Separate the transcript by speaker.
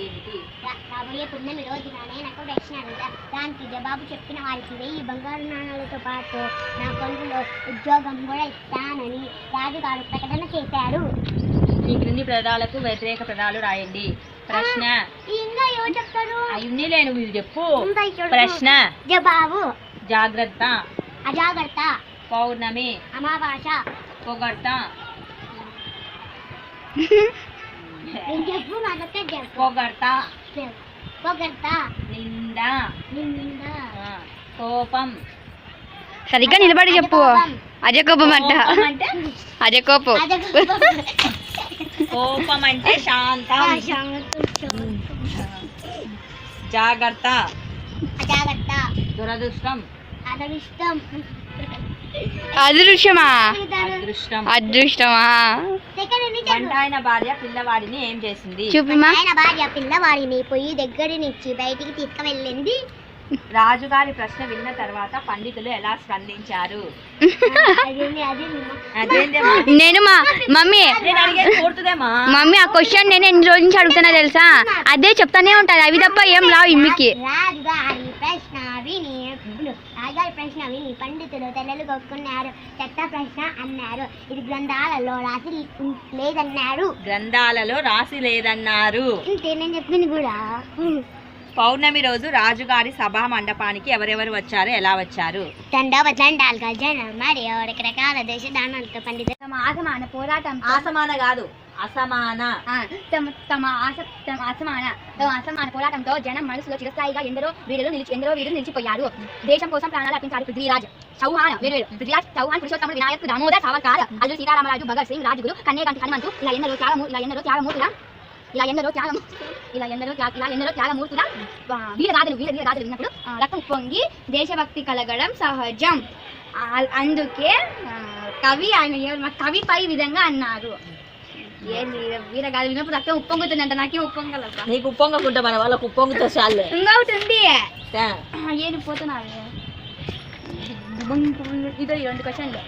Speaker 1: ఏమిటి?
Speaker 2: రాబోయే పున్నమి రోజున నేను ఒక ప్రశ్న అడుగుతా దానికి జవాబు చెప్పిన వారికి వెయ్యి బంగారు నాణాలతో పాటు నా కొండలో ఉద్యోగం కూడా ఇస్తానని రాజుగారు ప్రకటన చేశారు.
Speaker 1: ఈ క్రింది పదాలకు వ్యతిరేక పదాలు రాయండి. ప్రశ్న.
Speaker 2: ఇంకా ఎవరు చెప్తారు?
Speaker 1: అయ్యున్ని లేను మీరు చెప్పు. ప్రశ్న.
Speaker 2: జవాబు.
Speaker 1: జాగ్రత్త.
Speaker 2: అజాగ్రత్త.
Speaker 1: పౌర్ణమి.
Speaker 2: అమావాస
Speaker 1: పొగడ్త. పొగడ్త.
Speaker 2: పొగడ్త.
Speaker 1: నింద
Speaker 2: నింద
Speaker 1: ఆ, కోపం.
Speaker 3: సరిగ్గా నిలబడి చెప్పు. అజయ కోపం అంట.
Speaker 1: కోపం అంటే
Speaker 3: అజయ కోపం.
Speaker 1: కోపం. అంటే శాంతం. జాగ్రత్త.
Speaker 2: అజాగ్రత్త
Speaker 1: దురదృష్టం.
Speaker 2: అదృష్టం.
Speaker 3: అదృశ్యమా
Speaker 1: అదృష్టం.
Speaker 3: అదృష్టమా?
Speaker 2: సెకండ్ ఎన్ని
Speaker 1: వంట అయిన భార్య పిల్లవాడిని ఏం చేసింది?
Speaker 3: చూపిమా?
Speaker 2: ఆయన భార్య పిల్లవాడిని పొయ్యి దగ్గర నుంచి బయటికి తీసుకువెళ్ళింది.
Speaker 1: రాజుగారి ప్రశ్న విన్న తర్వాత పండితులు ఎలా స్పందించారు?
Speaker 3: నేను మా మమ్మీ మమ్మీ ఆ క్వశ్చన్ నేను ఎన్ని రోజుల నుంచి అడుగుతున్నా తెలుసా? అదే చెప్తానే ఉంటాను అవి తప్ప ఏం రావు ఇమ్మికి.
Speaker 2: రాజుగారి ప్రశ్న విని రాజుగారి ప్రశ్న విని పండితులు తెల్లలు కొట్టుకున్నారు చెత్త ప్రశ్న అన్నారు. ఇది గ్రంథాలలో రాసి లేదన్నారు.
Speaker 1: గ్రంథాలలో రాసి లేదన్నారు.
Speaker 2: ఇంతే నేను చెప్పింది కూడా.
Speaker 1: పౌర్ణమి రోజు రాజుగారి సభా మండపానికి ఎవరెవరు వచ్చారు? ఎలా వచ్చారు?
Speaker 2: దండోపదండాలుగా జనం మరియు రకరకాల దేశ దానాలతో పండితులు
Speaker 3: ఆసమాన పోరాటం
Speaker 1: అసమాన కాదు. అసమాన.
Speaker 3: తమ తమ ఆస తమ అసమాన. తమ అసమాన పోరాటంతో జనం మనసులో చిరస్థాయిగా ఎందరో వీరులు నిలిచి ఎందరో వీరులు నిలిచిపోయారు. దేశం కోసం ప్రాణాలు అర్పించారు పృథ్వీరాజ్. చౌహాన్ వీరుడు పృథ్వీరాజ్ చౌహాన్ పురుషోత్తముడు వినాయక్ దామోదర్ సావర్కర్ అల్లు సీతారామరాజు భగత్ సింగ్ రాజుగురు కన్యాకాంతి హనుమంతు ఇలా ఎందరో త్యాగము ఇలా ఎందరో త్యాగమూర్తుల ఇలా ఎందరో త్యాగము ఇలా ఎందరో త్యాగ ఇలా ఎందరో త్యాగమూర్తుల వీరరాజులు వీర వీరరాజులు విన్నప్పుడు రక్తం పొంగి దేశభక్తి కలగడం సహజం. అందుకే కవి ఆయన కవిపై విధంగా అన్నారు. ఏంది వీరగాథ విన్నప్పుడు రక్తం ఉప్పొంగుతుందంట నాకేం ఉప్పొంగలబ్బా
Speaker 1: నీకు ఉప్పొంగకుంటే మన వాళ్ళకు ఉప్పొంగుతో చాలే.
Speaker 3: ఇంకొకటి ఉంది. ఏది పోతున్నారు ఇదో ఈ రెండు క్వశ్చన్లు.